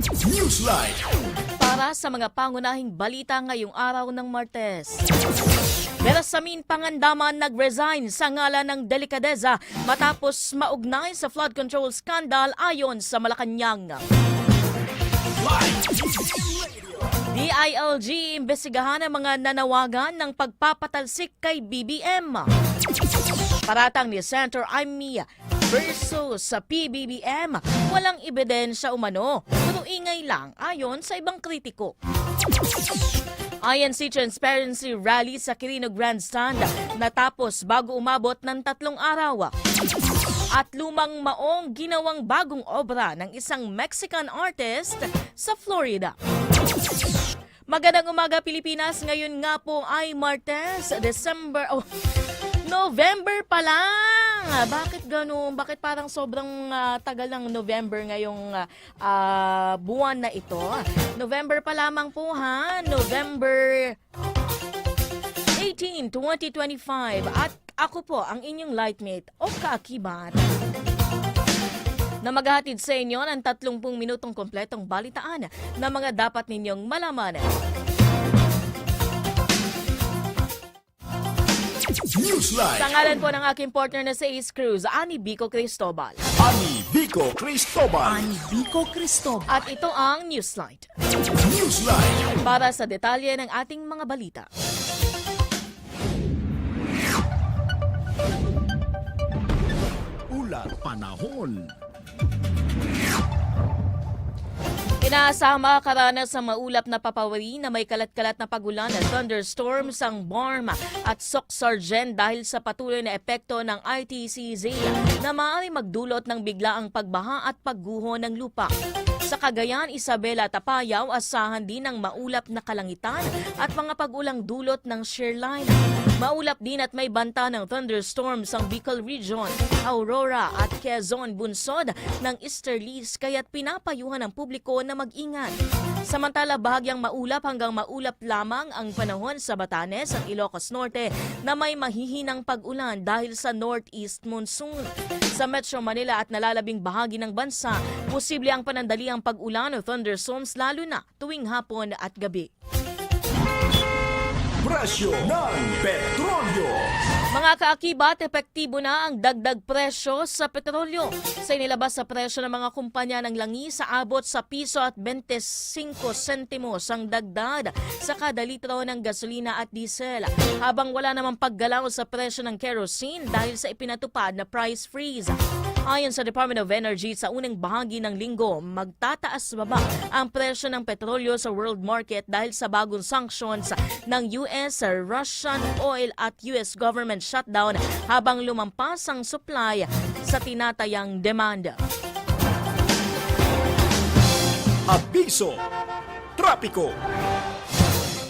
Newsline. Para sa mga pangunahing balita ngayong araw ng Martes. Berasamin Pangandaman nag-resign sa ngalan ng delikadeza matapos maugnay sa flood control scandal ayon sa Malacanang. DILG imbestigahan ang mga nanawagan ng pagpapatalsik kay BBM. Paratang ni Senator Amy versus sa PBBM, walang ebidensya umano, puro ingay lang ayon sa ibang kritiko. INC Transparency Rally sa Quirino Grandstand natapos bago umabot ng tatlong araw. At lumang maong ginawang bagong obra ng isang Mexican artist sa Florida. Magandang umaga Pilipinas. Ngayon nga po ay Martes, December, oh, November pa lang. Bakit ganun? Bakit parang sobrang ah, tagal ng November ngayong ah, buwan na ito? November pa lamang po ha. November 18, 2025. At ako po, ang inyong lightmate o kaakibat na maghahatid sa inyo ng 30 minutong kompletong balitaan na mga dapat ninyong malaman. Newsline. Sa ngalan po ng aking partner na sa Ace Cruz, Ani Bico Cristobal. Ani Vico Cristobal. Vico Cristobal. At ito ang Newslight. Newsline. Para sa detalye ng ating mga balita. Ulat panahon. Inaasahang makakaranas sa maulap na papawari na may kalat-kalat na pagulan at thunderstorms ang Barm at Sok Sargent dahil sa patuloy na epekto ng ITCZ na maaari magdulot ng biglaang pagbaha at pagguho ng lupa. Sa Cagayan, Isabela at Apayao, asahan din ng maulap na kalangitan at mga pag-ulang dulot ng shear line. Maulap din at may banta ng thunderstorms ang Bicol Region, Aurora at Quezon bunsod ng easterlies kaya't pinapayuhan ng publiko na mag-ingat. Samantala bahagyang maulap hanggang maulap lamang ang panahon sa Batanes at Ilocos Norte na may mahihinang pag-ulan dahil sa northeast monsoon. Sa Metro Manila at nalalabing bahagi ng bansa, posible ang panandaliang pag-ulan o thunderstorms lalo na tuwing hapon at gabi. Presyo ng petrolyo. Mga kaakibat, epektibo na ang dagdag presyo sa petrolyo. Sa inilabas sa presyo ng mga kumpanya ng langis, abot sa piso at 25 sentimos ang dagdag sa kada litro ng gasolina at diesel. Habang wala namang paggalaw sa presyo ng kerosene dahil sa ipinatupad na price freeze. Ayon sa Department of Energy, sa unang bahagi ng linggo, magtataas baba ang presyo ng petrolyo sa world market dahil sa bagong sanctions ng US, Russian oil at US government shutdown habang lumampas ang supply sa tinatayang demand. Abiso. Trapiko.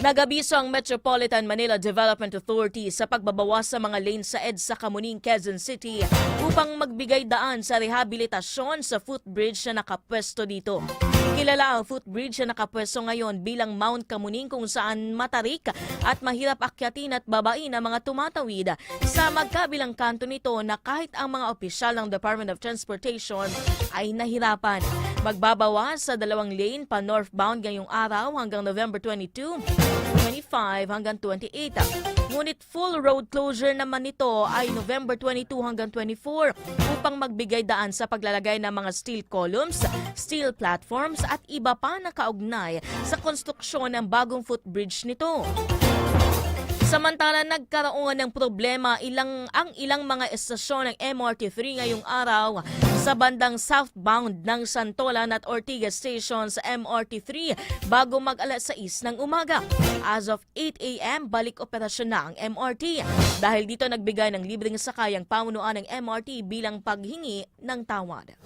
Nagabiso ang Metropolitan Manila Development Authority sa pagbabawas sa mga lane sa EDSA Kamuning, Quezon City upang magbigay daan sa rehabilitasyon sa footbridge na nakapwesto dito. Kilala ang footbridge na nakapwesto ngayon bilang Mount Kamuning kung saan matarik at mahirap akyatin at babain ang mga tumatawid sa magkabilang kanto nito na kahit ang mga opisyal ng Department of Transportation ay nahirapan. Magbabawas sa dalawang lane pa northbound ngayong araw hanggang November 22, 25 hanggang 28. Ngunit full road closure naman nito ay November 22 hanggang 24 upang magbigay daan sa paglalagay ng mga steel columns, steel platforms at iba pa na kaugnay sa konstruksyon ng bagong footbridge nito. Samantala, nagkaroon ng problema ilang ang ilang mga estasyon ng MRT3 ngayong araw sa bandang southbound ng Santolan at Ortigas Station sa MRT3 bago mag alas 6 ng umaga. As of 8 a.m., balik operasyon na ang MRT. Dahil dito nagbigay ng libreng sakay ang pamunuan ng MRT bilang paghingi ng tawad.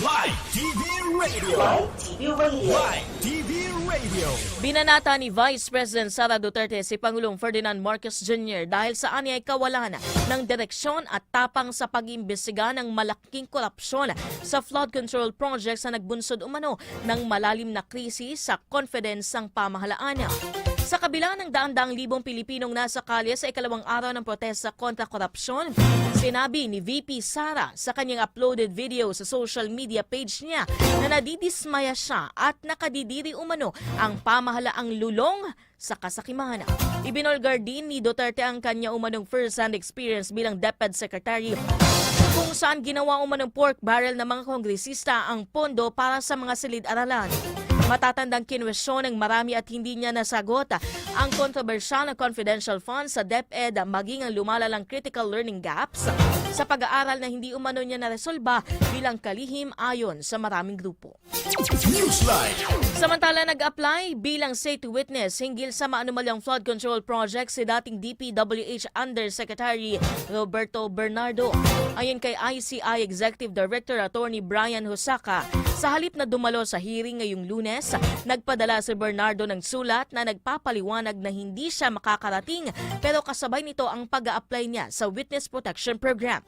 Live TV Radio. Live TV Radio. Live TV Radio. Binanata ni Vice President Sara Duterte si Pangulong Ferdinand Marcos Jr. dahil sa anyay kawalan ng direksyon at tapang sa pag-imbestiga ng malaking korupsyon sa flood control projects na nagbunsod umano ng malalim na krisis sa confidence ng pamahalaan. Sa kabila ng daan-daang libong Pilipinong nasa kalye sa ikalawang araw ng protesta kontra korupsyon, sinabi ni VP Sara sa kanyang uploaded video sa social media page niya na nadidismaya siya at nakadidiri umano ang pamahalaang lulong sa kasakiman. Ibinolgar din ni Duterte ang kanya umanong first-hand experience bilang DepEd Secretary kung saan ginawa umanong pork barrel ng mga kongresista ang pondo para sa mga silid-aralan. Matatandang kinwestiyon ng marami at hindi niya nasagot ang kontrobersyal na confidential funds sa DepEd maging ang lumalalang critical learning gaps sa pag-aaral na hindi umano niya naresolba bilang kalihim ayon sa maraming grupo. Samantala nag-apply bilang safety witness hinggil sa maanumalyang flood control project si dating DPWH Undersecretary Roberto Bernardo. Ayon kay ICI Executive Director Attorney Brian Hosaka, sa halip na dumalo sa hearing ngayong lunes, nagpadala si Bernardo ng sulat na nagpapaliwanag na hindi siya makakarating pero kasabay nito ang pag apply niya sa Witness Protection Program.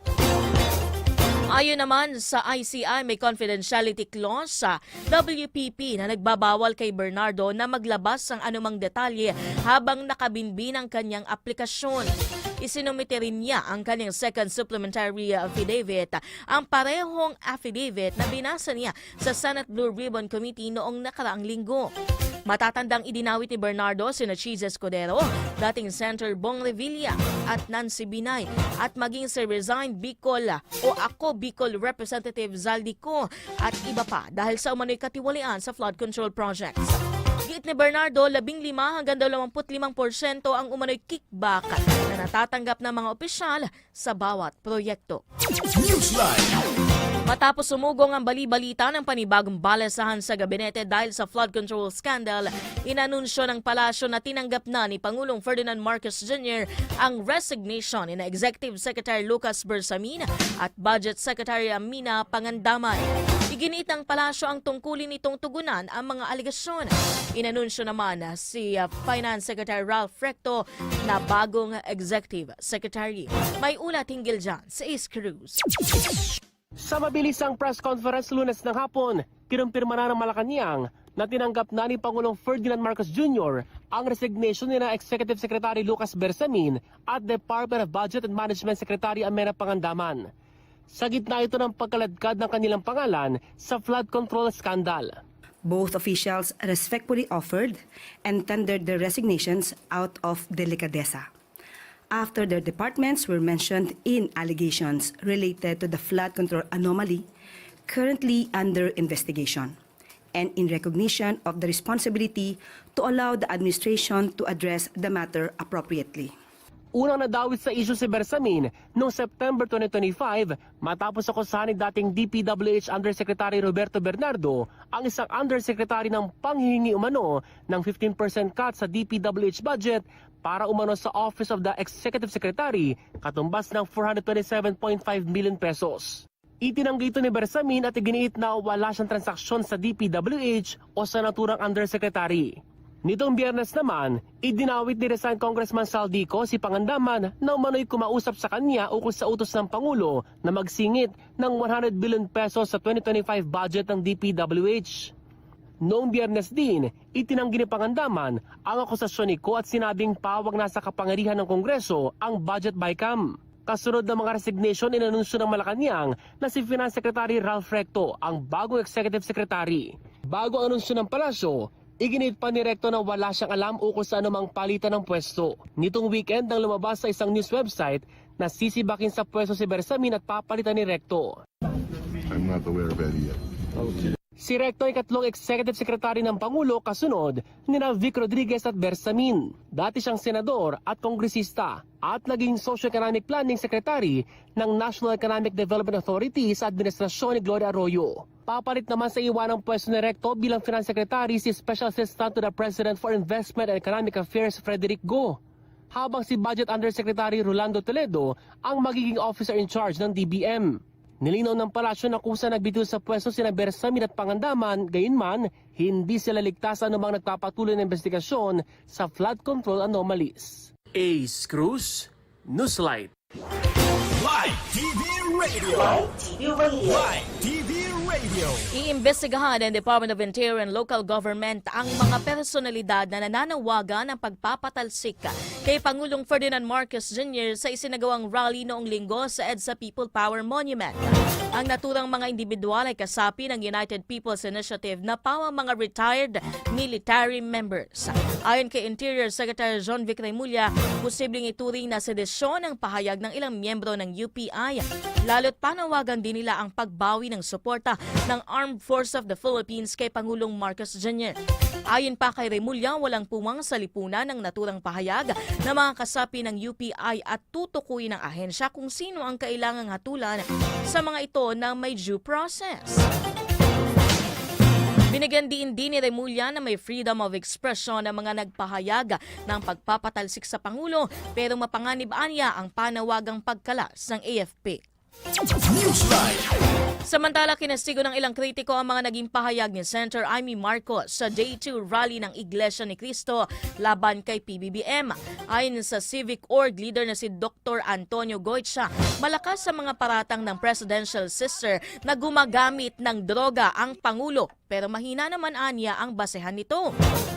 Ayon naman sa ICI, may confidentiality clause sa WPP na nagbabawal kay Bernardo na maglabas ng anumang detalye habang nakabinbin ang kanyang aplikasyon. Isinumite rin niya ang kanyang second supplementary affidavit, ang parehong affidavit na binasa niya sa Senate Blue Ribbon Committee noong nakaraang linggo. Matatandang idinawit ni Bernardo sina Cheese Escudero, dating Senator Bong Revilla at Nancy Binay at maging si Resigned Bicol o Ako Bicol Representative Zaldico at iba pa dahil sa umano'y katiwalian sa flood control projects. Giit ni Bernardo, 15 hanggang 25% ang umano'y kickback na natatanggap ng mga opisyal sa bawat proyekto. Matapos sumugong ang bali-balita ng panibagong balasahan sa gabinete dahil sa flood control scandal, inanunsyo ng palasyo na tinanggap na ni Pangulong Ferdinand Marcos Jr. ang resignation ni Executive Secretary Lucas Bersamin at Budget Secretary Amina Pangandaman. Iginit ng palasyo ang tungkulin nitong tugunan ang mga aligasyon. Inanunsyo naman na si uh, Finance Secretary Ralph Recto na bagong Executive Secretary. May ulat hinggil dyan sa Ace Cruz. Sa mabilisang press conference lunes ng hapon, kinumpirma na ng Malacanang na tinanggap na ni Pangulong Ferdinand Marcos Jr. ang resignation ni na Executive Secretary Lucas Bersamin at Department of Budget and Management Secretary Amena Pangandaman. Sa gitna ito ng pagkaladkad ng kanilang pangalan sa flood control scandal. Both officials respectfully offered and tendered their resignations out of delicadeza after their departments were mentioned in allegations related to the flood control anomaly currently under investigation and in recognition of the responsibility to allow the administration to address the matter appropriately. Unang nadawit sa issue si Bersamin noong September 2025 matapos akusahan ni dating DPWH Undersecretary Roberto Bernardo ang isang undersecretary ng panghihingi umano ng 15% cut sa DPWH budget para umano sa Office of the Executive Secretary katumbas ng 427.5 million pesos. Itinanggi ito ni Bersamin at iginiit na wala siyang transaksyon sa DPWH o sa naturang undersecretary. Nitong biyernes naman, idinawit ni resigned Congressman Saldico si Pangandaman na umano'y kumausap sa kanya ukol sa utos ng Pangulo na magsingit ng 100 billion pesos sa 2025 budget ng DPWH. Noong biyernes din, itinanggi ni Pangandaman ang akusasyon ni Ko at sinabing pawag nasa kapangyarihan ng Kongreso ang budget bycam. Kasunod ng mga resignation, inanunsyo ng Malacanang na si Finance Secretary Ralph Recto ang bagong Executive Secretary. Bago anunsyo ng palasyo, Iginit pa ni Recto na wala siyang alam ukol sa anumang palitan ng pwesto. Nitong weekend nang lumabas sa isang news website na sisibakin sa pwesto si Bersamin at papalitan ni Recto. I'm not aware of any yet. Si Recto ay katlong executive secretary ng Pangulo kasunod ni Vic Rodriguez at Bersamin. Dati siyang senador at kongresista at naging socio-economic planning secretary ng National Economic Development Authority sa administrasyon ni Gloria Arroyo. Papalit naman sa iwanang pwesto ni Recto bilang finance secretary si Special Assistant to the President for Investment and Economic Affairs Frederick Go. Habang si Budget Undersecretary Rolando Toledo ang magiging officer in charge ng DBM. Nilinaw ng palasyo na kusa nagbitiw sa pwesto sina Bersamin at Pangandaman, gayunman, hindi sila ligtas anumang nagpapatuloy ng investigasyon sa flood control anomalies. Ace Cruz, Newslight. Live TV Radio. Live TV Radio. Live TV Radio. Iimbestigahan ng Department of Interior and Local Government ang mga personalidad na nananawagan ng pagpapatalsik kay Pangulong Ferdinand Marcos Jr. sa isinagawang rally noong linggo sa EDSA People Power Monument. Ang naturang mga individual ay kasapi ng United People's Initiative na pawang mga retired military members. Ayon kay Interior Secretary John Vic Remulla, posibleng ituring na sedisyon ang pahayag ng ilang miyembro ng UPI. Lalo't panawagan din nila ang pagbawi ng suporta ng Armed Force of the Philippines kay Pangulong Marcos Jr. Ayon pa kay Remulla, walang pumang sa lipunan ng naturang pahayag na mga kasapi ng UPI at tutukuyin ng ahensya kung sino ang kailangang hatulan sa mga ito na may due process. Binigyan din din ni Remulla na may freedom of expression ng mga nagpahayag ng pagpapatalsik sa Pangulo pero mapanganib niya ang panawagang pagkalas ng AFP. Samantala, kinastigo ng ilang kritiko ang mga naging pahayag ni Senator Amy Marcos sa Day 2 rally ng Iglesia ni Cristo laban kay PBBM. Ayon sa Civic Org leader na si Dr. Antonio Goitia, malakas sa mga paratang ng presidential sister na gumagamit ng droga ang Pangulo pero mahina naman anya ang basehan nito.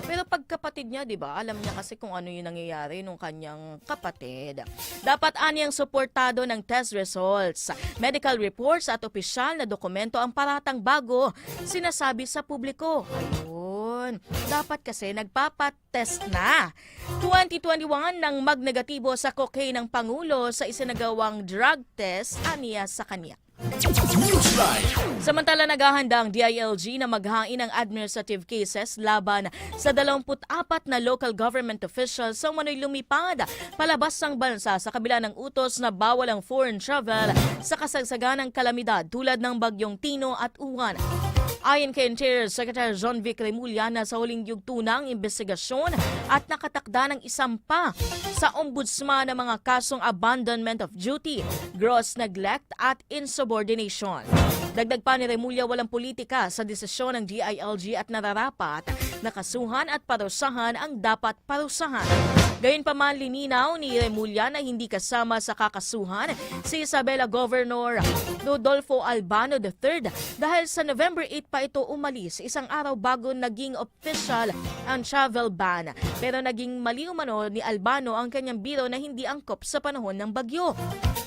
Pero pagkapatid niya, di ba, alam niya kasi kung ano yung nangyayari nung kanyang kapatid. Dapat anyang suportado ng test results, medical reports at opisyal na dokumento ang paratang bago sinasabi sa publiko. Ayun. Dapat kasi nagpapatest na. 2021 nang magnegatibo sa cocaine ng Pangulo sa isinagawang drug test aniya sa kanya. Newsline. Samantala naghahanda ang DILG na maghain ng administrative cases laban sa 24 na local government officials sa manoy lumipad palabas ng bansa sa kabila ng utos na bawal ang foreign travel sa kasagsagan ng kalamidad tulad ng bagyong Tino at Uwan. Ayon kay Interior Secretary John Vic Remulla na sa huling yugto ang investigasyon at nakatakda ng isang pa sa ombudsman ng mga kasong abandonment of duty, gross neglect at insubordination. Dagdag pa ni Remulla walang politika sa desisyon ng DILG at nararapat na kasuhan at parusahan ang dapat parusahan. Gayunpaman lininaw ni Remulla na hindi kasama sa kakasuhan si Isabela Governor Rodolfo Albano III dahil sa November 8 pa ito umalis isang araw bago naging official ang travel ban. Pero naging mali umano ni Albano ang kanyang biro na hindi angkop sa panahon ng bagyo.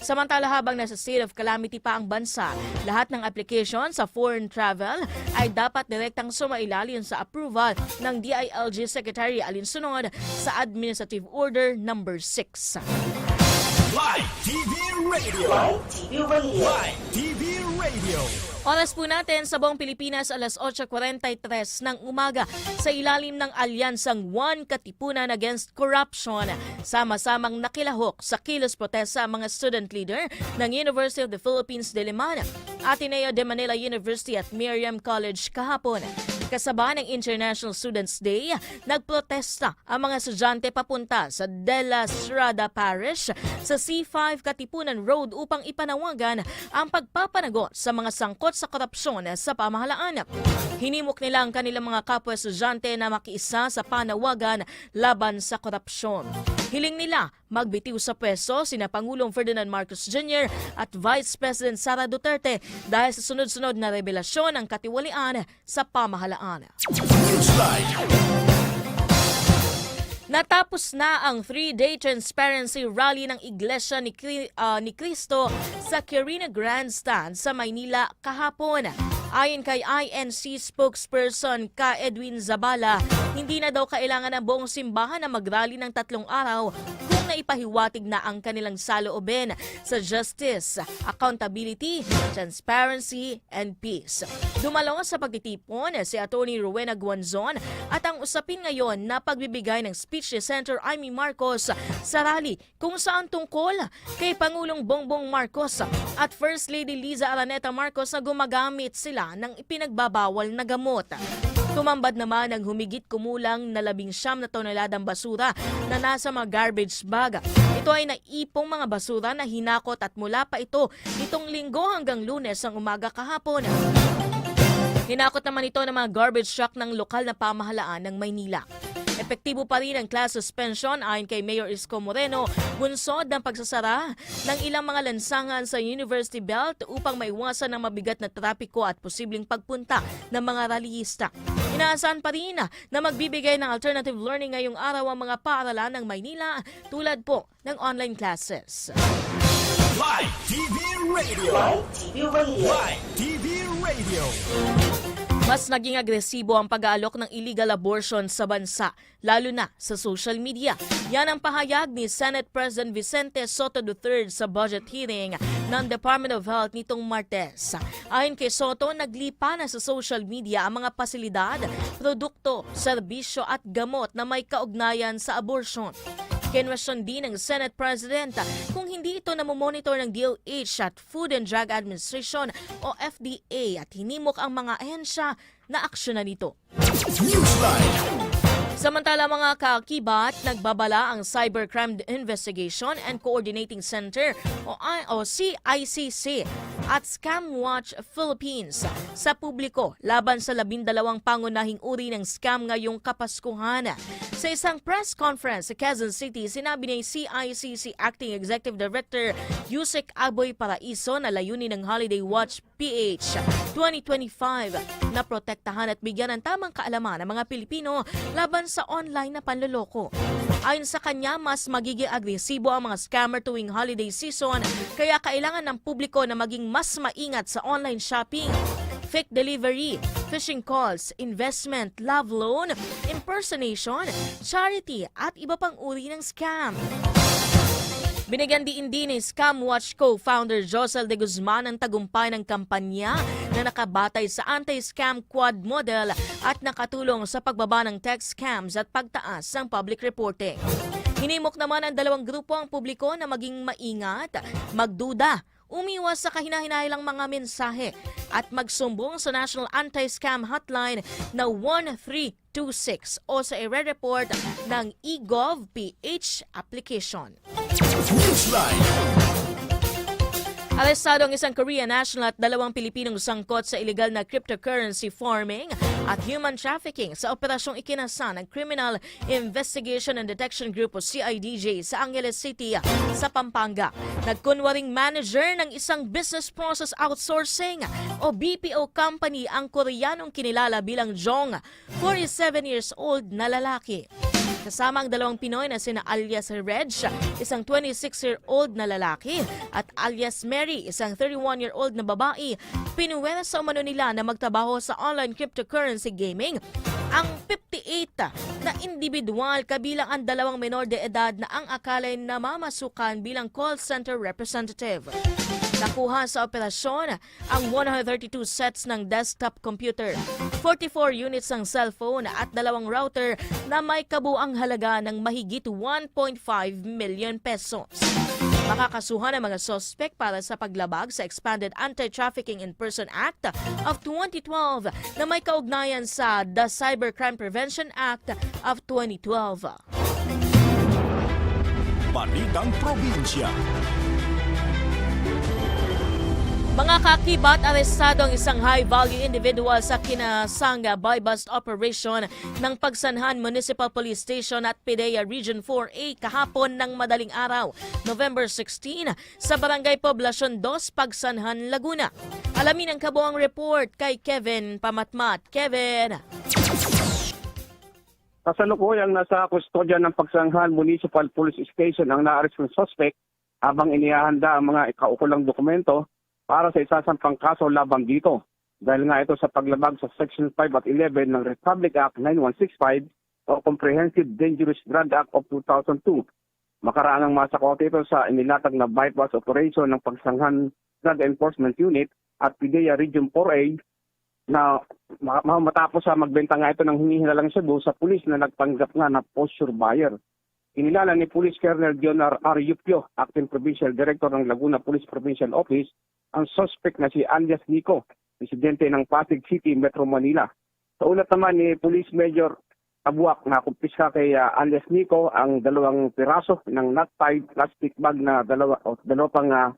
Samantala habang nasa state of calamity pa ang bansa, lahat ng application sa foreign travel ay dapat direktang sumailalim sa approval ng DILG Secretary alinsunod sa Administrative Order Number 6. Live TV Radio. Live TV Radio. Live TV Radio. Oras po natin sa buong Pilipinas alas 8.43 ng umaga sa ilalim ng alyansang One Katipunan Against Corruption. Sama-samang nakilahok sa kilos protesta ang mga student leader ng University of the Philippines de Liman, Ateneo de Manila University at Miriam College kahapon. Kasaba ng International Students Day, nagprotesta ang mga estudyante papunta sa De La Strada Parish sa C5 Katipunan Road upang ipanawagan ang pagpapanagot sa mga sangkot sa korupsyon sa pamahalaan. Hinimok nila ang kanilang mga kapwa estudyante na makiisa sa panawagan laban sa korupsyon. Hiling nila magbitiw sa pwesto sina Pangulong Ferdinand Marcos Jr. at Vice President Sara Duterte dahil sa sunod-sunod na revelasyon ng katiwalian sa pamahalaan. Natapos na ang three-day transparency rally ng Iglesia ni, ah, ni Cristo sa Quirina Grandstand sa Maynila kahapon. Ayon kay INC spokesperson ka Edwin Zabala, hindi na daw kailangan ng buong simbahan na magrally ng tatlong araw kung naipahiwatig na ang kanilang saloobin sa justice, accountability, transparency, and peace. Dumalo sa pagtitipon si Attorney Rowena Guanzon at ang usapin ngayon na pagbibigay ng speech ni Senator Amy Marcos sa rally kung saan tungkol kay Pangulong Bongbong Marcos at First Lady Liza Araneta Marcos na gumagamit sila ng ipinagbabawal na gamot. Tumambad naman ang humigit kumulang na labing siyam na toneladang basura na nasa mga garbage bag. Ito ay naipong mga basura na hinakot at mula pa ito nitong linggo hanggang lunes ang umaga kahapon. Hinakot naman ito ng mga garbage truck ng lokal na pamahalaan ng Maynila. Epektibo pa rin ang class suspension ayon kay Mayor Isko Moreno, bunsod ng pagsasara ng ilang mga lansangan sa University Belt upang maiwasan ang mabigat na trapiko at posibleng pagpunta ng mga rallyista. Inaasahan pa rin na magbibigay ng alternative learning ngayong araw ang mga paaralan ng Maynila tulad po ng online classes. Live TV Radio. Live TV Radio. Live TV Radio. Mas naging agresibo ang pag-aalok ng illegal abortion sa bansa, lalo na sa social media. Yan ang pahayag ni Senate President Vicente Soto III sa budget hearing ng Department of Health nitong Martes. Ayon kay Soto, naglipa na sa social media ang mga pasilidad, produkto, serbisyo at gamot na may kaugnayan sa abortion. Kinwestiyon din ng Senate President kung hindi ito namomonitor ng DOH at Food and Drug Administration o FDA at hinimok ang mga ahensya na aksyonan nito. Newsline. Samantala mga kakibat, nagbabala ang Cybercrime Investigation and Coordinating Center o, o CICC at Scamwatch Philippines sa publiko laban sa labindalawang pangunahing uri ng scam ngayong Kapaskuhan. Sa isang press conference sa Quezon City, sinabi ni CICC Acting Executive Director Yusek Aboy Paraiso na layunin ng Holiday Watch PH 2025 na protektahan at bigyan ng tamang kaalaman ang mga Pilipino laban sa online na panloloko. Ayon sa kanya, mas magiging agresibo ang mga scammer tuwing holiday season kaya kailangan ng publiko na maging mas maingat sa online shopping fake delivery, phishing calls, investment, love loan, impersonation, charity at iba pang uri ng scam. Binigyan din ni Scamwatch co-founder Josel de Guzman ang tagumpay ng kampanya na nakabatay sa anti-scam quad model at nakatulong sa pagbaba ng text scams at pagtaas ng public reporting. Hinimok naman ang dalawang grupo ang publiko na maging maingat, magduda, umiwas sa kahinahinailang mga mensahe at magsumbong sa National Anti-Scam Hotline na 1326 o sa i-report ng eGov.ph application. Arestado ang isang Korean national at dalawang Pilipinong sangkot sa illegal na cryptocurrency farming at human trafficking sa operasyong ikinasa ng Criminal Investigation and Detection Group o CIDJ sa Angeles City sa Pampanga. Nagkunwaring manager ng isang business process outsourcing o BPO company ang Koreanong kinilala bilang Jong, 47 years old na lalaki. Kasama ang dalawang Pinoy na sina alias Reg, isang 26-year-old na lalaki, at alias Mary, isang 31-year-old na babae, pinuwera sa umano nila na magtrabaho sa online cryptocurrency gaming ang 58 na individual kabilang ang dalawang menor de edad na ang akalay na mamasukan bilang call center representative. Nakuha sa operasyon ang 132 sets ng desktop computer, 44 units ng cellphone at dalawang router na may kabuang halaga ng mahigit 1.5 million pesos. Makakasuhan ang mga sospek para sa paglabag sa Expanded Anti-Trafficking in Person Act of 2012 na may kaugnayan sa the Cybercrime Prevention Act of 2012. Balitang Probinsya. Mga kakibat, arestado ang isang high-value individual sa kinasanga buy-bust operation ng Pagsanhan Municipal Police Station at PIDEA Region 4A kahapon ng madaling araw, November 16, sa Barangay Poblacion 2, Pagsanhan, Laguna. Alamin ang kabuang report kay Kevin Pamatmat. Kevin! Kasalukuyang nasa kustodya ng Pagsanghan Municipal Police Station ang naaris ng suspect habang inihahanda ang mga ikaukulang dokumento para sa isasampang kaso labang dito. Dahil nga ito sa paglabag sa Section 5 at 11 ng Republic Act 9165 o Comprehensive Dangerous Drug Act of 2002. Makaraan ang masakote ito sa inilatag na bypass operation ng Pagsanghan Drug Enforcement Unit at PIDEA Region 4A na ma- ma- matapos sa magbenta nga ito ng hinihinalang Cebu sa pulis na nagpanggap nga na posture buyer. Inilala ni Police Colonel Dionar R. Yupio, Acting Provincial Director ng Laguna Police Provincial Office, ang suspect na si alias Nico, residente ng Pasig City, Metro Manila. Sa ulat naman ni Police Major kabuak na kumpiska kay uh, alias Nico ang dalawang piraso ng nut tied plastic bag na dalawa o dalawa pang uh,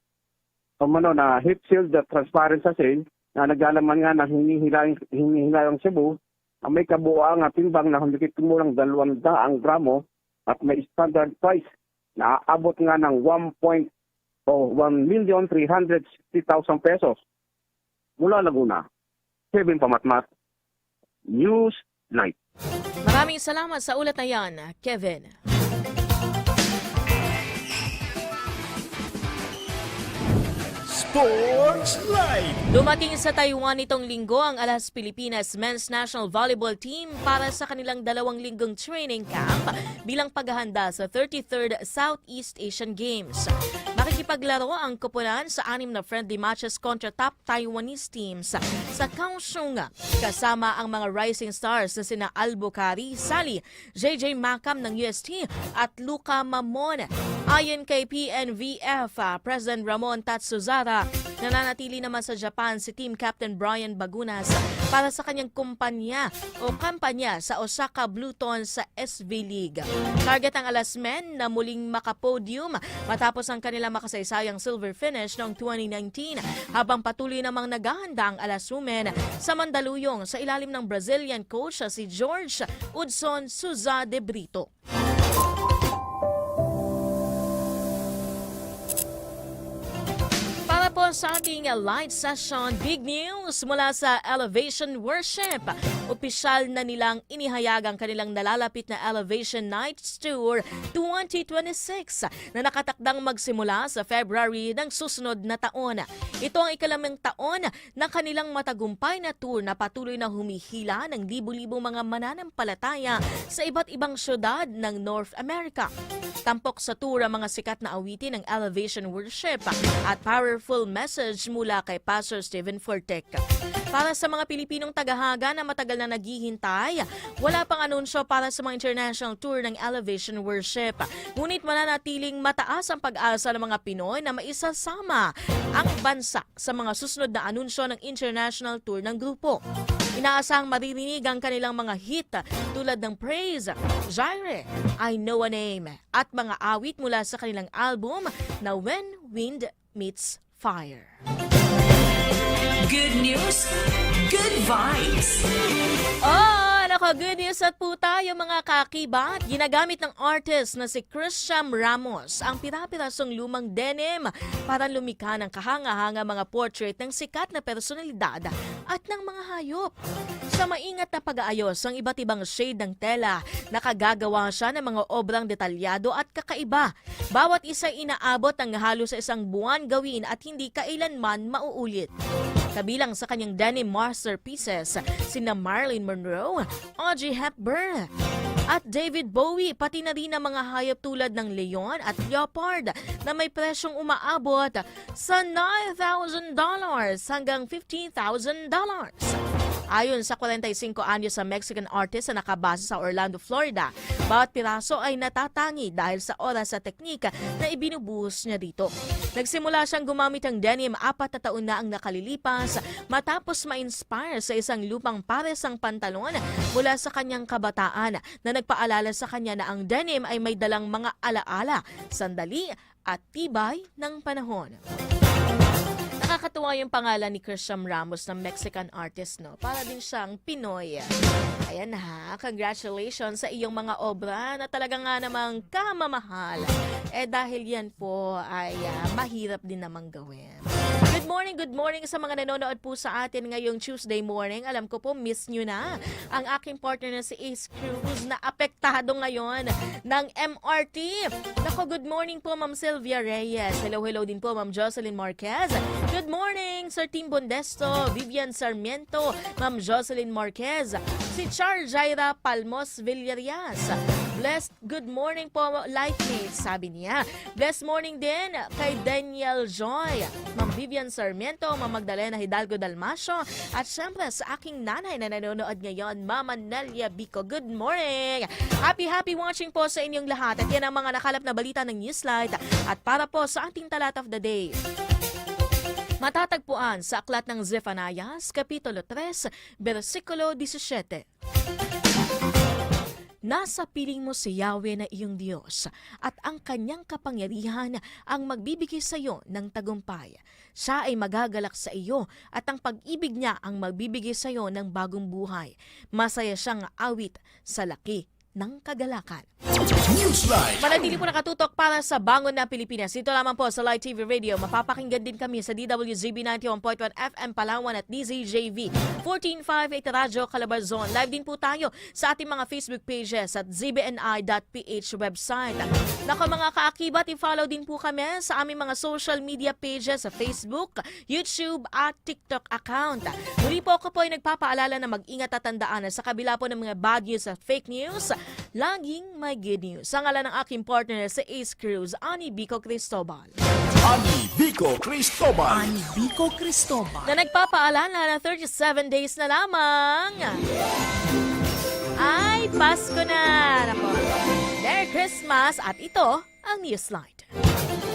umano na heat shield at transparent sa sale na naglalaman nga ng hinihilayang hinihilayang Cebu ang may kabuoang timbang na humigit kumulang 200 gramo at may standard price na aabot nga ng 1 point o 1,360,000 pesos mula Laguna. Kevin Pamatmat, News Night. Maraming salamat sa ulat na yan, Kevin. Sports Live. Dumating sa Taiwan itong linggo ang Alas Pilipinas Men's National Volleyball Team para sa kanilang dalawang linggong training camp bilang paghahanda sa 33rd Southeast Asian Games. Makikipaglaro ang koponan sa anim na friendly matches kontra top Taiwanese teams sa Kaohsiung kasama ang mga rising stars na sina Albucari, Sally, JJ Macam ng UST at Luca Mamon. Ayon kay PNVF, ah, President Ramon Tatsuzara, nananatili naman sa Japan si Team Captain Brian Bagunas para sa kanyang kumpanya o kampanya sa Osaka Blueton sa SV League. Target ang alas men na muling makapodium matapos ang kanilang makasaysayang silver finish noong 2019 habang patuloy namang naghahanda ang alas women sa Mandaluyong sa ilalim ng Brazilian coach si George Udson Suza de Brito. Po sa ating light session, big news mula sa Elevation Worship. Opisyal na nilang inihayag ang kanilang nalalapit na Elevation Nights Tour 2026 na nakatakdang magsimula sa February ng susunod na taon. Ito ang ikalamang taon na kanilang matagumpay na tour na patuloy na humihila ng libu-libo mga mananampalataya sa iba't ibang syudad ng North America. Tampok sa tour ang mga sikat na awitin ng Elevation Worship at powerful message mula kay Pastor Stephen Fortec. Para sa mga Pilipinong tagahaga na matagal na naghihintay, wala pang anunsyo para sa mga international tour ng Elevation Worship. Ngunit mananatiling mataas ang pag-asa ng mga Pinoy na maisasama ang bansa sa mga susunod na anunsyo ng international tour ng grupo. Inaasahang maririnig ang kanilang mga hit tulad ng Praise, Gyre, I Know a Name at mga awit mula sa kanilang album na When Wind Meets Fire. Good news, good vibes. Oh, nako, good news at po tayo mga kakibat. Ginagamit ng artist na si Christian Ramos ang pirapirasong lumang denim para lumikha ng kahanga-hanga mga portrait ng sikat na personalidad at ng mga hayop. Sa maingat na pag-aayos ng iba't ibang shade ng tela, nakagagawa siya ng mga obrang detalyado at kakaiba. Bawat isa inaabot ng halos sa isang buwan gawin at hindi kailanman mauulit. Kabilang sa kanyang denim masterpieces, sina Marilyn Monroe, Audrey Hepburn, at David Bowie, pati na rin ang mga hayop tulad ng leon at leopard na may presyong umaabot sa $9,000 hanggang $15,000. Ayon sa 45 anyos sa Mexican artist na nakabase sa Orlando, Florida, bawat piraso ay natatangi dahil sa oras at teknika na ibinubuhos niya dito. Nagsimula siyang gumamit ng denim apat na taon na ang nakalilipas matapos ma-inspire sa isang lupang paresang pantalon mula sa kanyang kabataan na nagpaalala sa kanya na ang denim ay may dalang mga alaala, sandali at tibay ng panahon. Nakakatuwa yung pangalan ni Christian Ramos ng Mexican artist, no? Para din siyang Pinoy. Ayan ha, congratulations sa iyong mga obra na talaga nga namang kamamahal. Eh dahil yan po ay ah, mahirap din namang gawin. Good morning, good morning sa mga nanonood po sa atin ngayong Tuesday morning. Alam ko po, miss nyo na ang aking partner na si Ace Cruz na apektado ngayon ng MRT. Nako, good morning po, Ma'am Sylvia Reyes. Hello, hello din po, Ma'am Jocelyn Marquez. Good morning, Sir Tim Bondesto, Vivian Sarmiento, Ma'am Jocelyn Marquez, si Char Jaira Palmos Villarias. Blessed good morning po, life mates, sabi niya. Blessed morning din kay Daniel Joy, Ma'am Vivian Sarmiento, Ma'am Magdalena Hidalgo Dalmasio, at syempre sa aking nanay na nanonood ngayon, Mama Nelia Bico. Good morning! Happy, happy watching po sa inyong lahat. At yan ang mga nakalap na balita ng Newslight. At para po sa ating talat of the day. Matatagpuan sa aklat ng Zephaniah, Kapitulo 3, versikulo 17. Nasa piling mo si Yahweh na iyong Diyos at ang kanyang kapangyarihan ang magbibigay sa iyo ng tagumpay. Siya ay magagalak sa iyo at ang pag-ibig niya ang magbibigay sa iyo ng bagong buhay. Masaya siyang awit sa laki ng kagalakan. Newsline. Manatili po nakatutok para sa Bangon na Pilipinas. Dito lamang po sa Light TV Radio. Mapapakinggan din kami sa DWZB 91.1 FM Palawan at DZJV 1458 Radyo Calabarzon. Live din po tayo sa ating mga Facebook pages at zbni.ph website. Nako mga kaakibat, i-follow din po kami sa aming mga social media pages sa Facebook, YouTube at TikTok account. Muli po ako po ay nagpapaalala na mag-ingat at tandaan na sa kabila po ng mga bad news at fake news, laging may good news. Sa ngalan ng aking partner sa Ace Cruz, Ani Bico Cristobal. Ani Vico Cristobal. Ani Bico Cristobal. Na nagpapaalala na 37 days na lamang. Ay, Pasko na! Nako. Merry Christmas at ito ang Newsline.